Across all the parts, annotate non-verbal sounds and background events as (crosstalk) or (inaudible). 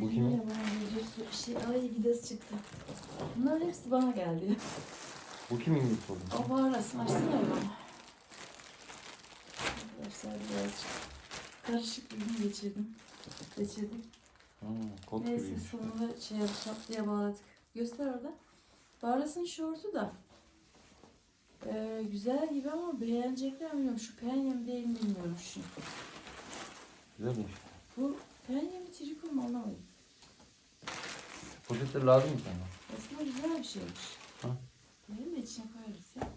Bu kimin? Bana videosu, şey, ay vidası çıktı. Bunların hepsi bana geldi. Bu kimin giysi oldu? O bağırasın açsana ya. Arkadaşlar birazcık karışık bir gün geçirdim. Geçirdik. Ha, kot Neyse gibiymiş. sonunda şey yapıp tatlıya bağladık. Göster orada. Bağırasın şortu da. Ee, güzel gibi ama beğenecekler mi bilmiyorum. Şu penye mi değil mi bilmiyorum şu. Güzelmiş. Bu penye mi triko mu anlamadım. Poşetler lazım mı sana? Aslında güzel bir şeymiş. Ha? Benim de içine koyarız ya.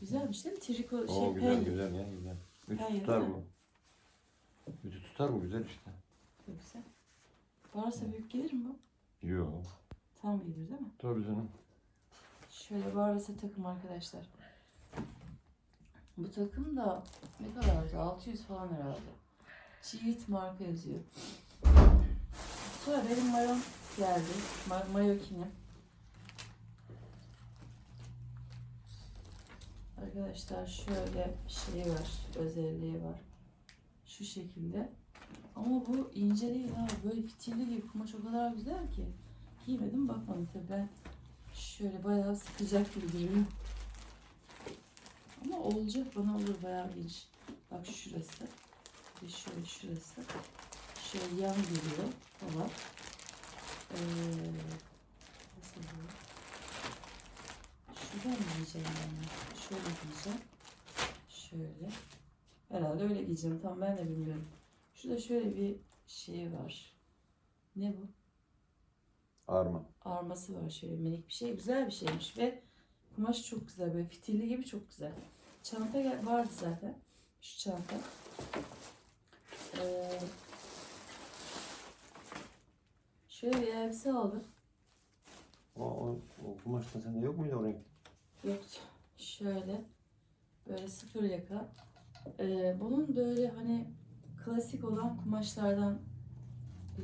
Güzelmiş değil mi? Triko Oo şey güzel penye. güzel ya güzel. Ütü Hayır, tutar değil mi? bu. Ütü tutar bu güzel işte. Çok güzel. Bağırsa büyük gelir mi bu? Yo. Tam gelir değil mi? Tabii canım. Şöyle bağırsa takım arkadaşlar. Bu takım da ne kadardı? 600 falan herhalde. Cheat marka yazıyor. Sonra benim mayon geldi. Ma mayokinim. Arkadaşlar şöyle şey var, özelliği var. Şu şekilde. Ama bu ince değil ha. Böyle fitilli gibi kumaş o kadar güzel ki. Giymedim bakmadım tabii ben. Şöyle bayağı sıkacak gibi duruyor. Ama olacak bana olur bayağı geniş. Bak şurası. Ve şöyle şurası. Şöyle yan geliyor falan. Ee, nasıl bu? Şuradan mı giyeceğim ben? Şöyle giyeceğim. Şöyle. Herhalde öyle giyeceğim. Tam ben de bilmiyorum. Şurada şöyle bir şey var. Ne bu? Arma. arması var şöyle minik bir şey. Güzel bir şeymiş ve kumaş çok güzel böyle fitilli gibi çok güzel. Çanta vardı zaten. Şu çanta. Ee, şöyle bir elbise aldım. O, o, o kumaşta sende yok muydu o renk? Yoktu. Şöyle. Böyle sıfır yaka. Ee, bunun böyle hani klasik olan kumaşlardan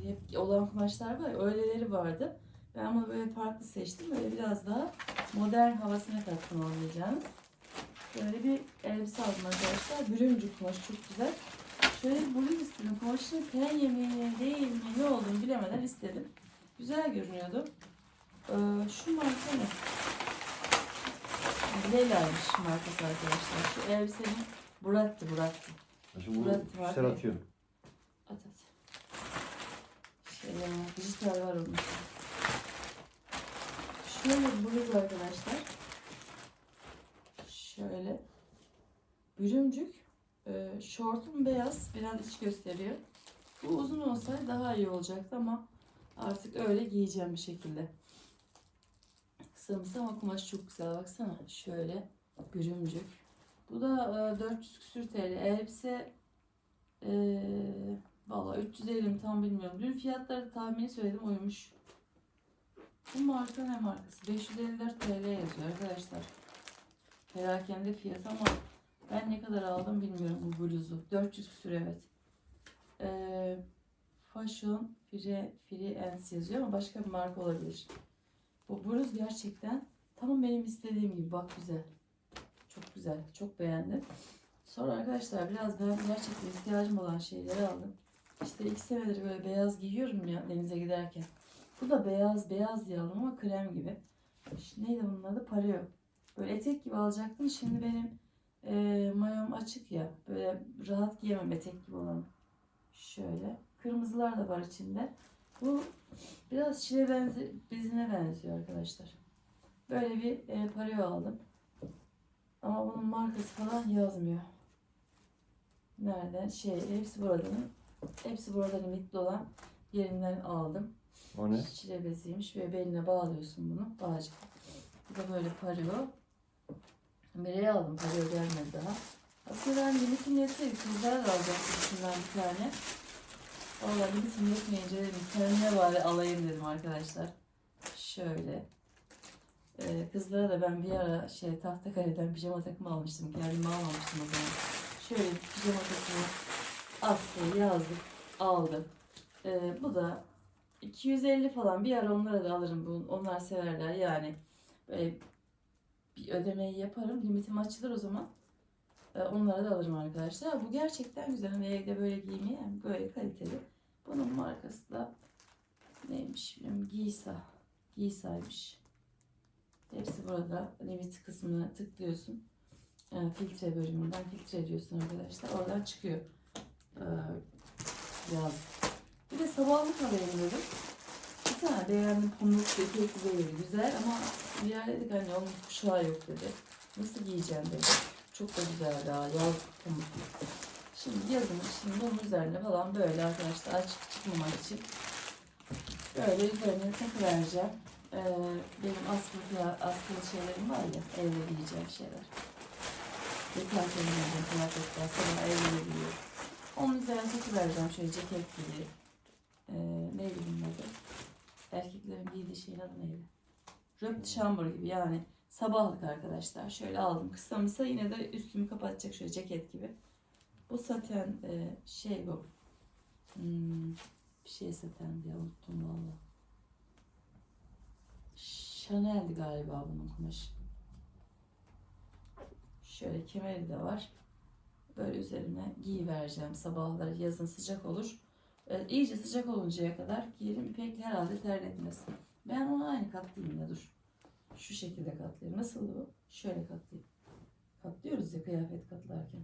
hep olan kumaşlar var ya öyleleri vardı. Ben ama böyle farklı seçtim. Böyle biraz daha modern havasına kattım anlayacağınız. Böyle bir elbise aldım arkadaşlar. Bürüncü kumaş çok güzel. Şöyle. Kumaşın penye mi değil mi ne olduğunu bilemeden istedim. Güzel görünüyordu. Ee, şu marka ne? Leyla'ymış markası arkadaşlar. Şu elbisenin Burat'tı Burat'tı. Ya Şimdi bu Murat var. fişler atıyor. At at. Şöyle dijital var onun. Şöyle bluz arkadaşlar. Şöyle. Bürümcük. Ee, şortum beyaz. Biraz iç gösteriyor. Bu uzun olsaydı daha iyi olacaktı ama artık öyle giyeceğim bir şekilde. Kısamsı ama kumaş çok güzel. Baksana. Şöyle bürümcük. Bu da e, 400 küsür TL. Elbise ee, Valla 350 mi tam bilmiyorum. Dün fiyatları tahmini söyledim uymuş. Bu marka ne markası? 554 TL yazıyor arkadaşlar. Perakende fiyat ama ben ne kadar aldım bilmiyorum bu bluzu. 400 küsür evet. Ee, fashion Free, Free Ends yazıyor ama başka bir marka olabilir. Bu bluz gerçekten tam benim istediğim gibi. Bak güzel. Çok güzel. Çok beğendim. Sonra arkadaşlar biraz ben gerçekten ihtiyacım olan şeyleri aldım. İşte iki senedir böyle beyaz giyiyorum ya denize giderken. Bu da beyaz beyaz diye aldım ama krem gibi. Şu neydi bunun adı? Pareo. Böyle etek gibi alacaktım. Şimdi benim e, mayom açık ya. Böyle rahat giyemem etek gibi olan. Şöyle. Kırmızılar da var içinde. Bu biraz şile benzi bezine benziyor arkadaşlar. Böyle bir e, pareo aldım. Ama bunun markası falan yazmıyor. Nereden? Şey, hepsi buradanın. Hepsi burada limitli olan yerinden aldım. O ne? Çile beziymiş ve beline bağlıyorsun bunu. Bağcık. Bu da böyle parıyor. Mireye aldım. Parıyor gelmedi daha. Ben limitim yetseydi kızlar da alacaktım içinden bir tane. Valla limitim yetmeyince dedim kendime bari alayım dedim arkadaşlar. Şöyle. Ee, kızlara da ben bir ara şey Tahtakale'den pijama takımı almıştım. Kendime almamıştım o zaman. Şöyle pijama takımı askıya yazdık. Aldım. Ee, bu da 250 falan. Bir ara onlara da alırım. Bu, onlar severler yani. Böyle bir ödemeyi yaparım. Limitim açılır o zaman. Ee, onlara da alırım arkadaşlar. Bu gerçekten güzel. Hani evde böyle giymeye böyle kaliteli. Bunun markası da neymiş bilmiyorum. Giysa. Giysaymış. Hepsi burada. Limit kısmına tıklıyorsun. Yani filtre bölümünden filtre ediyorsun arkadaşlar. Oradan çıkıyor. Ee, yaz. Bir de sabahlık alayım dedim. Tane beğendim pamuk ceketli böyle güzel ama bir dedik hani onun kuşağı yok dedi. Nasıl giyeceğim dedi. Çok da güzel daha yaz pamuk. Şimdi yazın şimdi bunun üzerine falan böyle arkadaşlar açık çıkmamak için böyle üzerine takıvereceğim. Ee, benim askılı, askılı şeylerim var ya evde giyeceğim şeyler. Yeter kendimden kıyafetler sabah evde giyiyorum. Onun üzerine takıvereceğim şöyle ceket gibi. Ee, neydi bunun adı? Erkeklerin giydiği şeyin adı neydi? Röpt şambur gibi yani sabahlık arkadaşlar. Şöyle aldım kısamısa yine de üstümü kapatacak şöyle ceket gibi. Bu saten e, şey bu. Hmm, bir şey saten diye unuttum valla. Chanel'di galiba bunun kumaşı. Şöyle kemeri de var. Böyle üzerine giyivereceğim sabahları yazın sıcak olur. Ee, iyice sıcak oluncaya kadar giyerim. İpek herhalde terletmesin. Ben onu aynı katlayayım ya dur. Şu şekilde katlayayım. Nasıl bu? Şöyle katlayayım. Katlıyoruz ya kıyafet katlarken.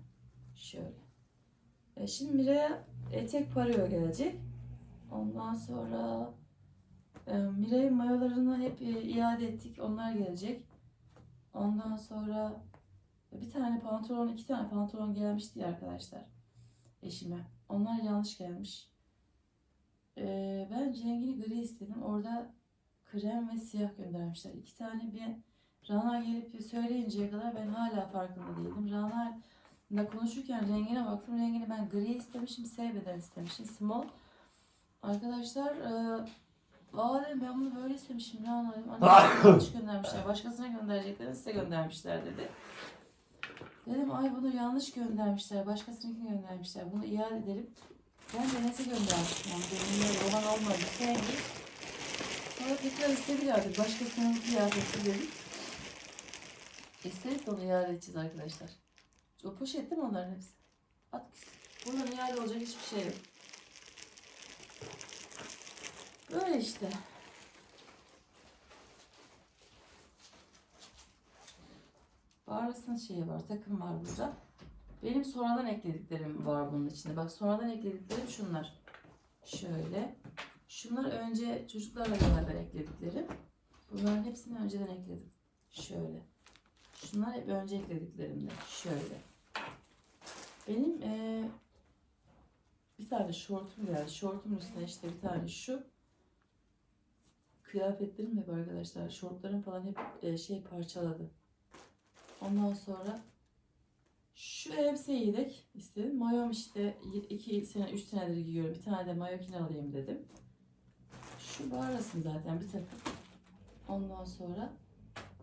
Şöyle. E şimdi Miray'a etek parıyor gelecek. Ondan sonra e, Miray'ın mayolarını hep e, iade ettik. Onlar gelecek. Ondan sonra bir tane pantolon, iki tane pantolon gelmişti arkadaşlar. Eşime. Onlar yanlış gelmiş. Ee, ben rengini gri istedim. Orada krem ve siyah göndermişler. İki tane bir Rana gelip söyleyinceye kadar ben hala farkında değildim. Rana ile konuşurken rengine baktım. Rengini ben gri istemişim. S beden istemişim. Small. Arkadaşlar e, Aa dedim ben bunu böyle istemişim Rana dedim. Anne (laughs) yanlış göndermişler. Başkasına göndereceklerini size göndermişler dedi. Dedim ay bunu yanlış göndermişler. Başkasınınkini göndermişler. Bunu iade edelim. Ben de nesi göndermişim. Yani böyle olan olmadı. Sevdim. Sonra tekrar istedilerdi. Başkasının kıyafeti dedim. İstedik de onu iade edeceğiz arkadaşlar. O poşet değil mi onların hepsi? At. Bunların iade olacak hiçbir şey yok. Böyle işte. Barlas'ın şeyi var, takım var burada. Benim sonradan eklediklerim var bunun içinde. Bak sonradan eklediklerim şunlar. Şöyle. Şunlar önce çocuklarla beraber eklediklerim. Bunların hepsini önceden ekledim. Şöyle. Şunlar hep önce eklediklerimde. Şöyle. Benim eee, bir tane şortum geldi. Şortumun üstüne işte bir tane şu. Kıyafetlerim hep arkadaşlar. Şortlarım falan hep eee, şey parçaladı. Ondan sonra şu elbiseyi yedik istedim. Mayom işte 2 sene 3 senedir giyiyorum. Bir tane de mayokini alayım dedim. Şu bağırasın zaten bir takım. Ondan sonra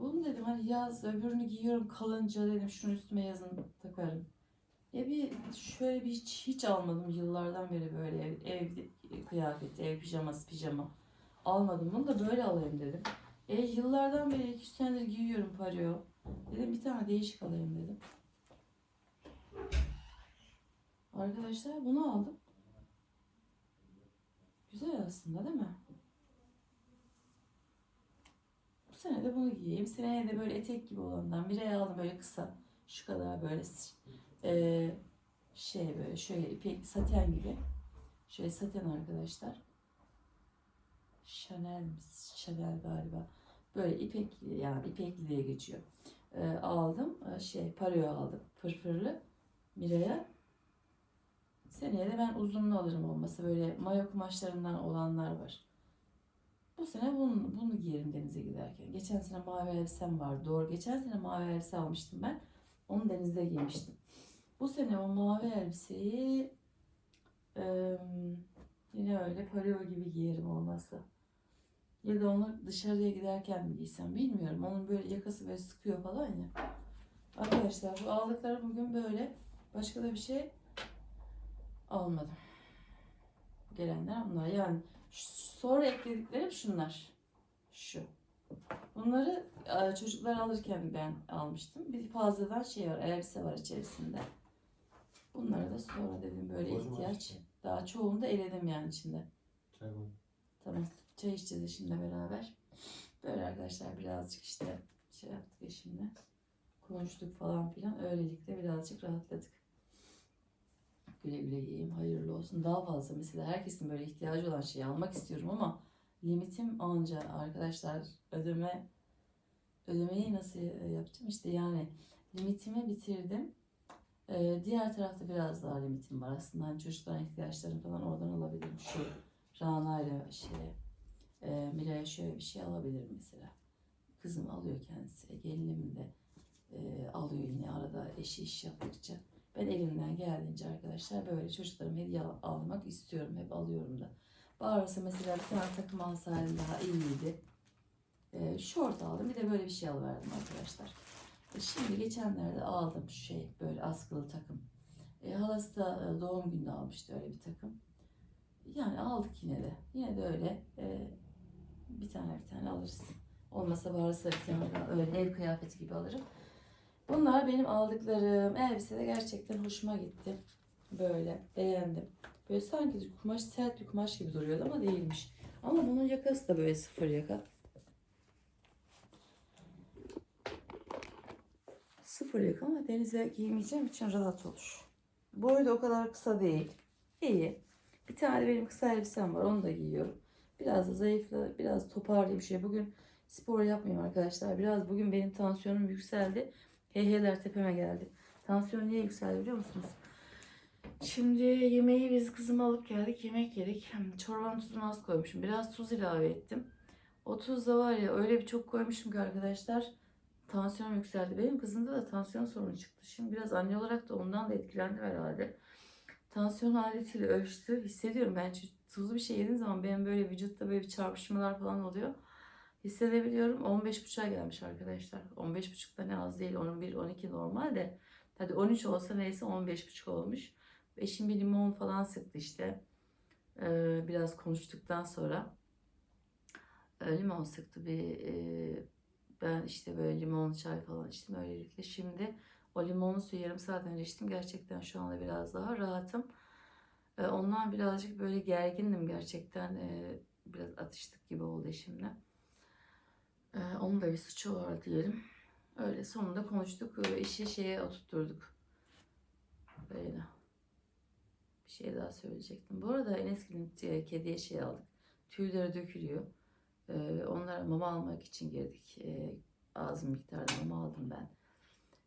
bunu dedim hani yaz öbürünü giyiyorum kalınca dedim şunu üstüme yazın takarım. Ya bir şöyle bir hiç, hiç almadım yıllardan beri böyle ev, ev kıyafeti, ev pijaması, pijama. Almadım bunu da böyle alayım dedim. E yıllardan beri 2 senedir giyiyorum parıyor. Dedim bir tane değişik alayım dedim. Arkadaşlar bunu aldım. Güzel aslında değil mi? Bu sene de bunu giyeyim. Seneye de böyle etek gibi olandan bir aldım böyle kısa. Şu kadar böyle eee, şey böyle şöyle ipek saten gibi. Şöyle saten arkadaşlar. Chanel mi? Chanel galiba. Böyle ipekli yani ipekliliğe geçiyor. Ee, aldım. Ee, şey pareo aldım. Fırfırlı. Mira'ya. Seneye de ben uzunlu alırım olması. Böyle mayo kumaşlarından olanlar var. Bu sene bunu, bunu giyerim denize giderken. Geçen sene mavi elbisem vardı. Doğru. Geçen sene mavi elbise almıştım ben. Onu denizde giymiştim. Bu sene o mavi elbiseyi eee, yine öyle pareo gibi giyerim olmazsa. Ya da onu dışarıya giderken mi giysem bilmiyorum. Onun böyle yakası böyle sıkıyor falan ya. Arkadaşlar bu aldıkları bugün böyle. Başka da bir şey almadım. Gelenler bunlar. Yani sonra eklediklerim şunlar. Şu. Bunları e, çocuklar alırken ben almıştım. Bir fazladan şey var, elbise var içerisinde. Bunları da sonra dedim böyle Bozma ihtiyaç. işte. Daha çoğunu da eledim yani içinde. Çay koy. Tamam. Çay içeceğiz eşimle beraber. Böyle arkadaşlar birazcık işte şey yaptık eşimle. Konuştuk falan filan. Öylelikle birazcık rahatladık. Güle güle yiyeyim. Hayırlı olsun. Daha fazla mesela herkesin böyle ihtiyacı olan şeyi almak istiyorum ama limitim anca arkadaşlar ödeme ödemeyi nasıl e, yapacağım işte yani limitimi bitirdim. Ee, diğer tarafta biraz daha limitim var aslında hani çocukların ihtiyaçlarını falan oradan alabilirim şu Rana ile şey e, Miray'a şöyle bir şey alabilirim mesela kızım alıyor kendisi gelinim de e, alıyor yine arada eşi iş yaptıkça ben elimden geldiğince arkadaşlar böyle çocuklarıma hediye al- almak istiyorum hep alıyorum da Bağırsa mesela bir tane takım alsaydım daha iyiydi. Ee, şort aldım. Bir de böyle bir şey alıverdim arkadaşlar. E, şimdi geçenlerde aldım şu şey böyle askılı takım. E, halası da e, doğum gününde almıştı öyle bir takım. Yani aldık yine de. Yine de öyle e, bir tane bir tane alırız. Olmasa bağırsa bir tane öyle ev kıyafeti gibi alırım. Bunlar benim aldıklarım. Elbise de gerçekten hoşuma gitti. Böyle beğendim. Böyle sanki kumaş sert bir kumaş gibi duruyordu ama değilmiş. Ama bunun yakası da böyle sıfır yaka. Sıfır yaka ama denize giymeyeceğim için rahat olur. Boyu da o kadar kısa değil. İyi. Bir tane benim kısa elbisem var. Onu da giyiyorum. Biraz da zayıfla, biraz toparlayayım şey. Bugün spor yapmayayım arkadaşlar. Biraz bugün benim tansiyonum yükseldi. Heyheler tepeme geldi. Tansiyon niye yükseldi biliyor musunuz? Şimdi yemeği biz kızımı alıp geldik. Yemek yedik. Çorbanın tuzunu az koymuşum. Biraz tuz ilave ettim. O tuz da var ya öyle bir çok koymuşum ki arkadaşlar. Tansiyonum yükseldi. Benim kızımda da tansiyon sorunu çıktı. Şimdi biraz anne olarak da ondan da etkilendim herhalde. Tansiyon aletiyle ölçtü. Hissediyorum ben çünkü tuzlu bir şey yediğim zaman benim böyle vücutta böyle bir çarpışmalar falan oluyor. Hissedebiliyorum. 15.5'a gelmiş arkadaşlar. 15.5 da ne az değil. 11, 12 normal de. Hadi 13 olsa neyse 15.5 olmuş. Eşim bir limon falan sıktı işte. Ee, biraz konuştuktan sonra. Ee, limon sıktı bir e, ben işte böyle limon çay falan içtim öylelikle. Şimdi o limonlu suyu yarım saat önce içtim. Gerçekten şu anda biraz daha rahatım. Ee, ondan birazcık böyle gergindim gerçekten. Ee, biraz atıştık gibi oldu eşimle. Ee, onun da bir suçu var diyelim. Öyle sonunda konuştuk. Ee, işi şeye oturtturduk. Böyle. Bir şey daha söyleyecektim. Bu arada Enes'in kediye şey aldık. Tüyleri dökülüyor. Ee, onlara mama almak için girdik. Ee, az miktarda mama aldım ben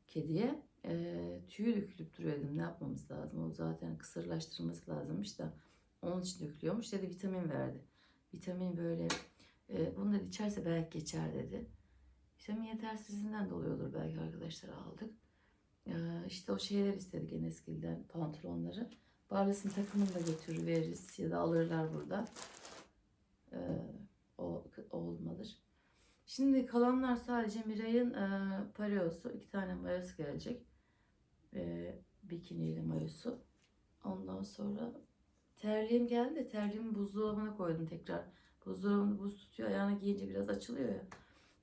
kediye. Ee, tüyü dökülüp duruyor dedim. Ne yapmamız lazım? O zaten kısırlaştırılması lazımmış da onun için dökülüyormuş. Dedi vitamin verdi. Vitamin böyle e, dedi içerse belki geçer dedi. Vitamin yetersizliğinden de oluyordur belki arkadaşlar aldık. Ee, işte o şeyler istedik Enesgil'den pantolonları. Barlas'ın takımını da götürür veririz ya da alırlar burada. Ee, o olmalıdır. Şimdi kalanlar sadece Miray'ın e, pareosu. iki tane mayosu gelecek. E, bikiniyle mayosu. Ondan sonra terliğim geldi de terliğimi buzdolabına koydum tekrar. Buzdolabında buz tutuyor. Ayağına giyince biraz açılıyor ya.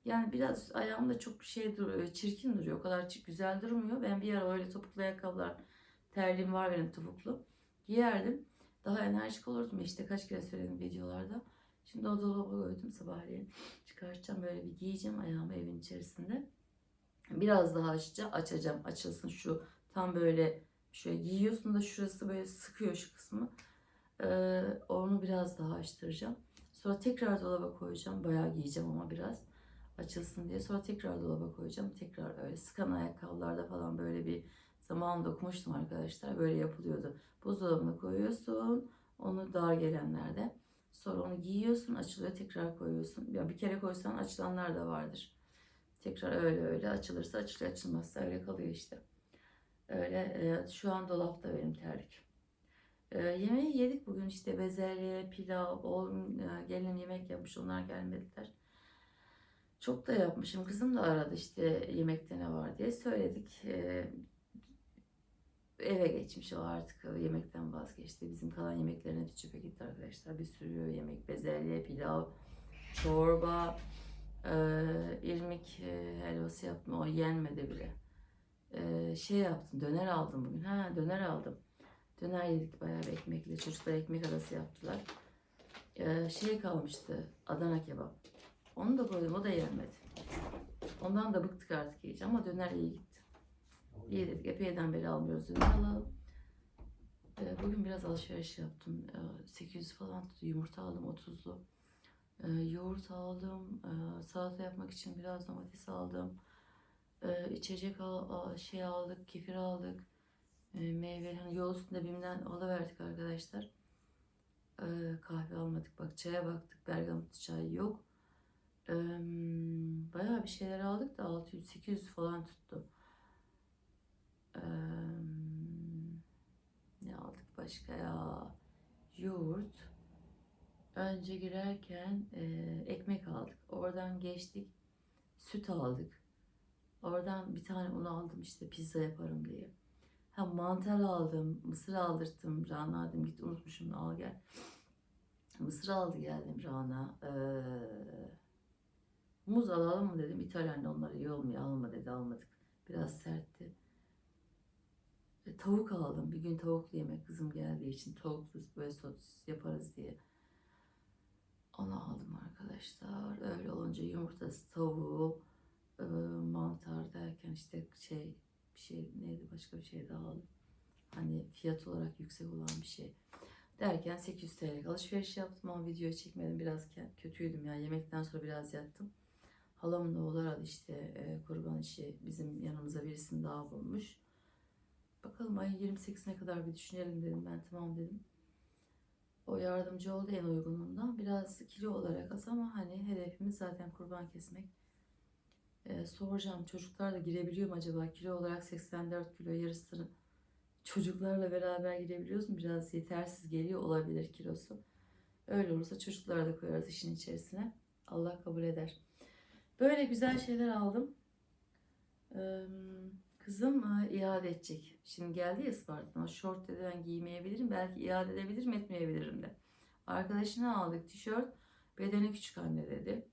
Yani biraz ayağımda çok şey duruyor, çirkin duruyor. O kadar güzel durmuyor. Ben bir ara öyle topuklu ayakkabılar, terliğim var benim topuklu. Giyerdim. Daha enerjik olurdum işte kaç kere söyledim videolarda. Şimdi o dolaba koydum sabahleyin. Çıkartacağım böyle bir giyeceğim ayağımı evin içerisinde. Biraz daha açacağım, açacağım. Açılsın şu tam böyle şöyle giyiyorsun da şurası böyle sıkıyor şu kısmı. Ee, onu biraz daha açtıracağım. Sonra tekrar dolaba koyacağım. Bayağı giyeceğim ama biraz açılsın diye. Sonra tekrar dolaba koyacağım. Tekrar öyle sıkan ayakkabılarda falan böyle bir zamanında okumuştum arkadaşlar. Böyle yapılıyordu. Buzdolabına koyuyorsun. Onu dar gelenlerde. Sonra onu giyiyorsun, açılıyor, tekrar koyuyorsun. Ya bir kere koysan açılanlar da vardır. Tekrar öyle öyle açılırsa açılıyor, açılmazsa öyle kalıyor işte. Öyle e, şu an dolapta benim terlik. E, yemeği yedik bugün işte bezelye, pilav, oğlum e, gelin yemek yapmış onlar gelmediler. Çok da yapmışım. Kızım da aradı işte yemekte ne var diye söyledik. E, eve geçmiş o artık yemekten vazgeçti. Bizim kalan yemeklerine hepsi çöpe gitti arkadaşlar. Bir sürü yemek, bezelye, pilav, çorba, e, irmik e, helvası yaptım. O yenmedi bile. Şey yaptım, döner aldım bugün. Ha döner aldım. Döner yedik bayağı bir ekmekle. Çocuklar ekmek arası yaptılar. Ee, şey kalmıştı Adana kebap. Onu da koydum o da yenmedi. Ondan da bıktık artık iyice ama döner iyi gitti. İyi dedik epeyden beri almıyoruz döner alalım. Ee, bugün biraz alışveriş yaptım. Ee, 800 falan tuttu. Yumurta aldım 30'lu. Ee, yoğurt aldım. Ee, salata yapmak için biraz domates aldım. Ee, içecek al- şey aldık, kefir aldık. Ee, meyve hani yol üstünde BİM'den alıverdik arkadaşlar. Ee, kahve almadık. Bak çaya baktık. Bergamot çay yok. Ee, bayağı bir şeyler aldık da 600-800 falan tuttu. Ee, ne aldık başka ya? Yoğurt. Önce girerken e, ekmek aldık. Oradan geçtik. Süt aldık. Oradan bir tane un aldım işte pizza yaparım diye. Ha mantar aldım, mısır aldırttım Rana dedim git unutmuşum al gel. Mısır aldı geldim Rana. Ee, muz alalım mı dedim. İtalyan onlar iyi olmuyor alma dedi almadık. Biraz sertti. E, tavuk aldım. Bir gün tavuklu yemek kızım geldiği için tavuklu böyle sos yaparız diye. Onu aldım arkadaşlar. Öyle olunca yumurtası, tavuğu, e, mantar derken işte şey bir şey neydi başka bir şey daha aldım. Hani fiyat olarak yüksek olan bir şey. Derken 800 TL alışveriş yaptım ama video çekmedim. Biraz kötüydüm ya. Yemekten sonra biraz yattım. Halamın oğlu aradı işte e, kurban işi bizim yanımıza birisini daha bulmuş. Bakalım ayın 28'ine kadar bir düşünelim dedim. Ben tamam dedim. O yardımcı oldu en uygunundan. Biraz kilo olarak az ama hani hedefimiz zaten kurban kesmek. Ee, soracağım çocuklar da girebiliyor mu acaba? Kilo olarak 84 kilo yarısını çocuklarla beraber girebiliyoruz mu? Biraz yetersiz geliyor olabilir kilosu. Öyle olursa çocukları da koyarız işin içerisine. Allah kabul eder. Böyle güzel şeyler aldım. Ee, kızım e, iade edecek. Şimdi geldi ya Isparta'dan. O şort dedi giymeyebilirim. Belki iade edebilirim etmeyebilirim de. Arkadaşına aldık tişört. Bedeni küçük anne dedi.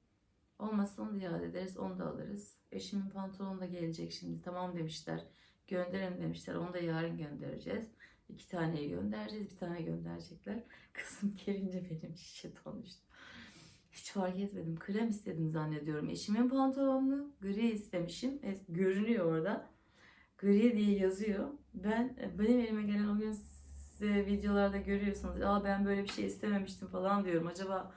Olmazsa onu da iade ederiz. Onu da alırız. Eşimin pantolonu da gelecek şimdi. Tamam demişler. Gönderin demişler. Onu da yarın göndereceğiz. İki taneyi göndereceğiz. Bir tane gönderecekler. (laughs) Kızım gelince benim şişe düştü. Hiç fark etmedim. Krem istedim zannediyorum. Eşimin pantolonunu gri istemişim. E, Görünüyor orada. Gri diye yazıyor. Ben benim elime gelen o gün size videolarda görüyorsunuz. Aa ben böyle bir şey istememiştim falan diyorum. Acaba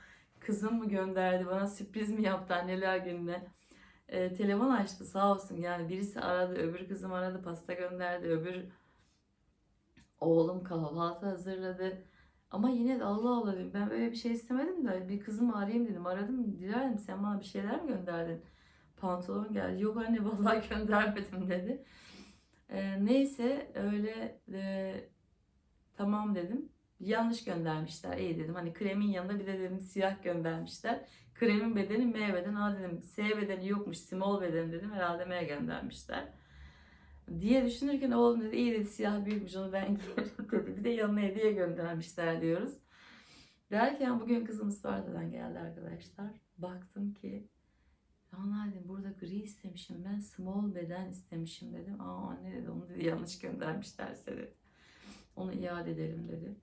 kızım mı gönderdi bana sürpriz mi yaptı anneler gününe? E, telefon açtı sağ olsun. Yani birisi aradı, öbür kızım aradı, pasta gönderdi, öbür oğlum kahvaltı hazırladı. Ama yine de Allah Allah dedim. Ben böyle bir şey istemedim de bir kızımı arayayım dedim. Aradım. Dilerim sen bana bir şeyler mi gönderdin? Pantolon geldi. Yok anne vallahi (laughs) göndermedim dedi. Ee, neyse öyle e, tamam dedim. Yanlış göndermişler. İyi dedim. Hani kremin yanında bir de dedim siyah göndermişler. Kremin bedeni M beden. Aa dedim S bedeni yokmuş. Small beden dedim. Herhalde M göndermişler. Diye düşünürken oğlum dedi iyi dedi siyah büyükmüş onu ben (laughs) giyerim dedi. Bir de yanına hediye göndermişler diyoruz. Derken bugün kızım Isparta'dan geldi arkadaşlar. Baktım ki Rana dedim burada gri istemişim ben small beden istemişim dedim. Aa anne dedi onu dedi yanlış göndermişlerse dedi. Onu iade edelim dedi.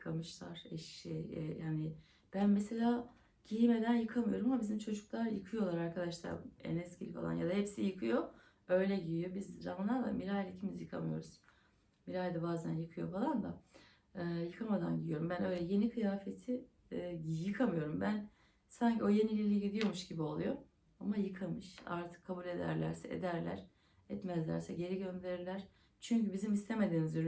Yıkamışlar eşi e, yani ben mesela giymeden yıkamıyorum ama bizim çocuklar yıkıyorlar arkadaşlar. Enesgil falan ya da hepsi yıkıyor. Öyle giyiyor. Biz Rana'la Miray'la ikimiz yıkamıyoruz. Miray da bazen yıkıyor falan da. e, yıkamadan giyiyorum. Ben öyle yeni kıyafeti e, yıkamıyorum. Ben sanki o yeniliği gidiyormuş gibi oluyor. Ama yıkamış. Artık kabul ederlerse ederler. Etmezlerse geri gönderirler. Çünkü bizim istemediğimiz ürün